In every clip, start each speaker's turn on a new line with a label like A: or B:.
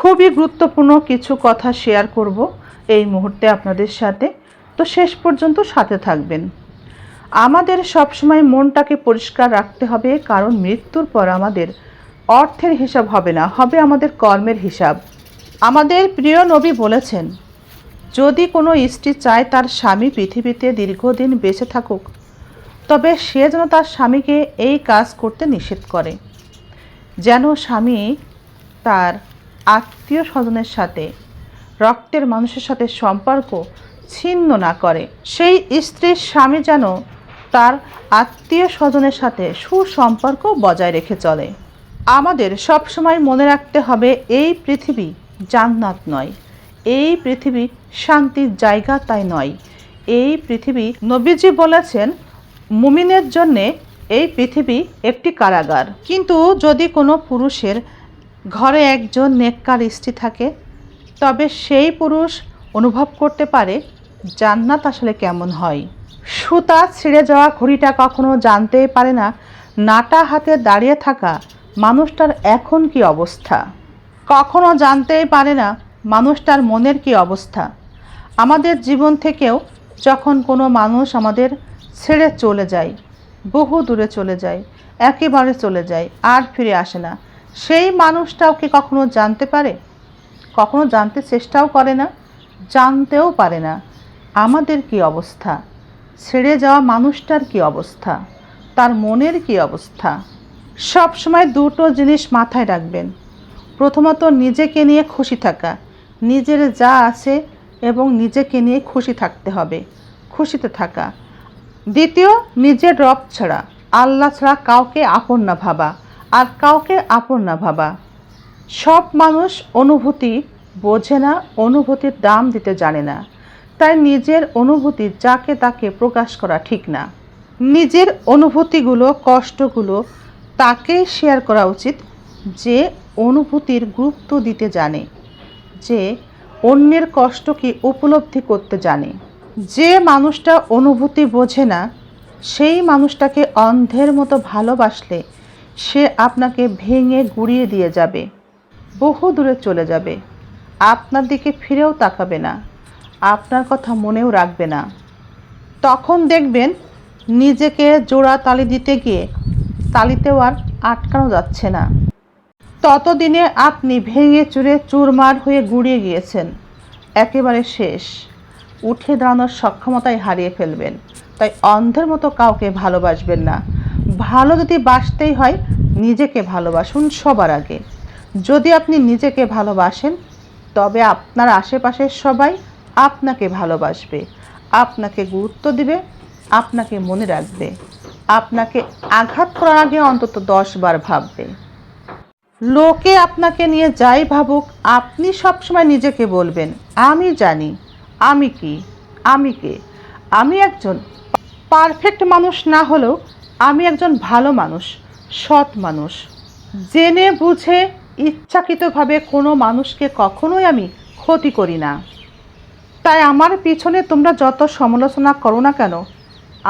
A: খুবই গুরুত্বপূর্ণ কিছু কথা শেয়ার করব এই মুহূর্তে আপনাদের সাথে। তো শেষ পর্যন্ত সাথে থাকবেন। আমাদের সবসময় মনটাকে পরিষ্কার রাখতে হবে, কারণ মৃত্যুর পর আমাদের অর্থের হিসাব হবে না, হবে আমাদের কর্মের হিসাব। আমাদের প্রিয় নবী বলেছেন, যদি কোনো স্ত্রী চায় তার স্বামী পৃথিবীতে দীর্ঘদিন বেঁচে থাকুক, তবে সে যেন তার স্বামীকে এই কাজ করতে নিষেধ করে। যেন স্বামী তার আত্মীয় স্বজনের সাথে, রক্তের মানুষের সাথে সম্পর্ক ছিন্ন না করে। সেই স্ত্রীর স্বামী যেন তার আত্মীয় স্বজনের সাথে সুসম্পর্ক বজায় রেখে চলে। আমাদের সবসময় মনে রাখতে হবে, এই পৃথিবী জান্নাত নয়। এই পৃথিবী শান্তির জায়গা তাই নয়। এই পৃথিবী নবীজি বলেছেন, মুমিনের জন্যে এই পৃথিবী একটি কারাগার। কিন্তু যদি কোনো পুরুষের ঘরে একজন নেককার স্ত্রী থাকে, তবে সেই পুরুষ অনুভব করতে পারে জান্নাত আসলে কেমন হয়। সুতা ছিঁড়ে যাওয়া ঘড়িটা কখনো জানতেই পারে না, নাটা হাতে দাঁড়িয়ে থাকা মানুষটার এখন কি অবস্থা। কখনো জানতেই পারে না মানুষটার মনের কি অবস্থা। আমাদের জীবন থেকেও যখন কোনো মানুষ আমাদের ছেড়ে চলে যায়, বহু দূরে চলে যায়, একেবারে চলে যায়, আর ফিরে আসে না। সেই মানুষটাও কি কখনো জানতে পারে? কখনো জানতে চেষ্টাও করে না, জানতেও পারে না। আমাদের কি অবস্থা? ছেড়ে যাওয়া মানুষটার কি অবস্থা? তার মনের কি অবস্থা? সব সময় দুটো জিনিস মাথায় রাখবেন। প্রথমত, নিজেকে নিয়ে খুশি থাকা। নিজের যা আছে এবং নিজেকে নিয়ে খুশি থাকতে হবে, খুশিতে থাকা। দ্বিতীয়, নিজের রব ছাড়া, আল্লাহ ছাড়া কাউকে আপন না ভাবা। আর কাউকে আপন না ভাবা। সব মানুষ অনুভূতি বোঝে না, অনুভূতির দাম দিতে জানে না। তাই নিজের অনুভূতি যাকে তাকে প্রকাশ করা ঠিক না। নিজের অনুভূতিগুলো, কষ্টগুলো তাকেই শেয়ার করা উচিত যে অনুভূতির গুরুত্ব দিতে জানে, যে অন্যের কষ্টকে উপলব্ধি করতে জানে। যে মানুষটা অনুভূতি বোঝে না, সেই মানুষটাকে অন্ধের মতো ভালোবাসলে সে আপনাকে ভেঙে গুড়িয়ে দিয়ে যাবে, বহু দূরে চলে যাবে। আপনার দিকে ফিরেও তাকাবে না, আপনার কথা মনেও রাখবে না। তখন দেখবেন নিজেকে জোড়া তালি দিতে গিয়ে তালিতেও আর আটকানো যাচ্ছে না। ততদিনে আপনি ভেঙে চুরে চুরমার হয়ে গুড়িয়ে গিয়েছেন, একেবারে শেষ। উঠে দাঁড়ানোর সক্ষমতাই হারিয়ে ফেলবেন, তাই অন্ধের মতো কাউকে ভালোবাসবেন না। ভালো যদি বাসতেই হয়, নিজেকে ভালোবাসুন সবার আগে। যদি আপনি নিজেকে ভালোবাসেন, তবে আপনার আশেপাশের সবাই আপনাকে ভালোবাসবে, আপনাকে গুরুত্ব দিবে, আপনাকে মনে রাখবে, আপনাকে আঘাত করার আগে অন্তত দশ বার ভাববে। লোকে আপনাকে নিয়ে যাই ভাবুক, আপনি সবসময় নিজেকে বলবেন, আমি জানি, আমি কি, আমি কে? আমি একজন পারফেক্ট মানুষ না হলেও আমি একজন ভালো মানুষ, সৎ মানুষ। জেনে বুঝে ইচ্ছাকৃতভাবে কোনো মানুষকে কখনোই আমি ক্ষতি করি না। তাই আমার পিছনে তোমরা যত সমালোচনা করো না কেন,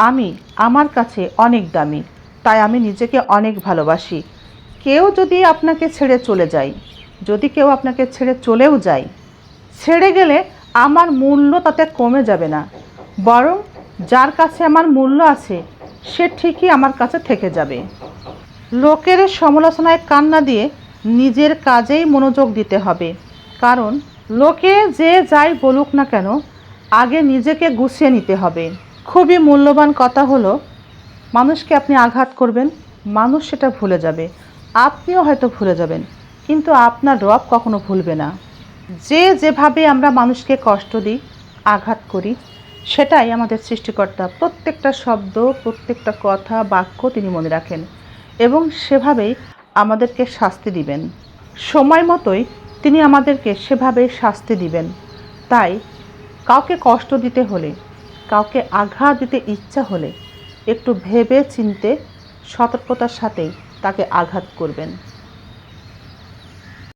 A: আমি আমার কাছে অনেক দামি, তাই আমি নিজেকে অনেক ভালোবাসি। কেউ যদি আপনাকে ছেড়ে চলে যায়, যদি কেউ আপনাকে ছেড়ে চলেও যায়, ছেড়ে গেলে আমার মূল্য তাতে কমে যাবে না। বরং যার কাছে আমার মূল্য আছে সে ঠিকই আমার কাছে থেকে যাবে। লোকের সমালোচনায় কান্না দিয়ে নিজের কাজেই মনোযোগ দিতে হবে। কারণ লোকে যে যাই বলুক না কেন, আগে নিজেকে গুছিয়ে নিতে হবে। খুবই মূল্যবান কথা হলো, মানুষকে আপনি আঘাত করবেন, মানুষ সেটা ভুলে যাবে। আপনিও হয়তো ভুলে যাবেন, কিন্তু আপনার রব কখনো ভুলবে না। যে যেভাবে আমরা মানুষকে কষ্ট দিই, আঘাত করি সেটাই আমাদের সৃষ্টিকর্তা। প্রত্যেকটা শব্দ, প্রত্যেকটা কথা, বাক্য তিনি মনে রাখেন এবং সেভাবেই আমাদেরকে শাস্তি দিবেন। সময় মতোই তিনি আমাদেরকে সেভাবেই শাস্তি দিবেন। তাই কাউকে কষ্ট দিতে হলে, কাউকে আঘাত দিতে ইচ্ছা হলে একটু ভেবে চিনতে সতর্কতার সাথেই তাকে আঘাত করবেন।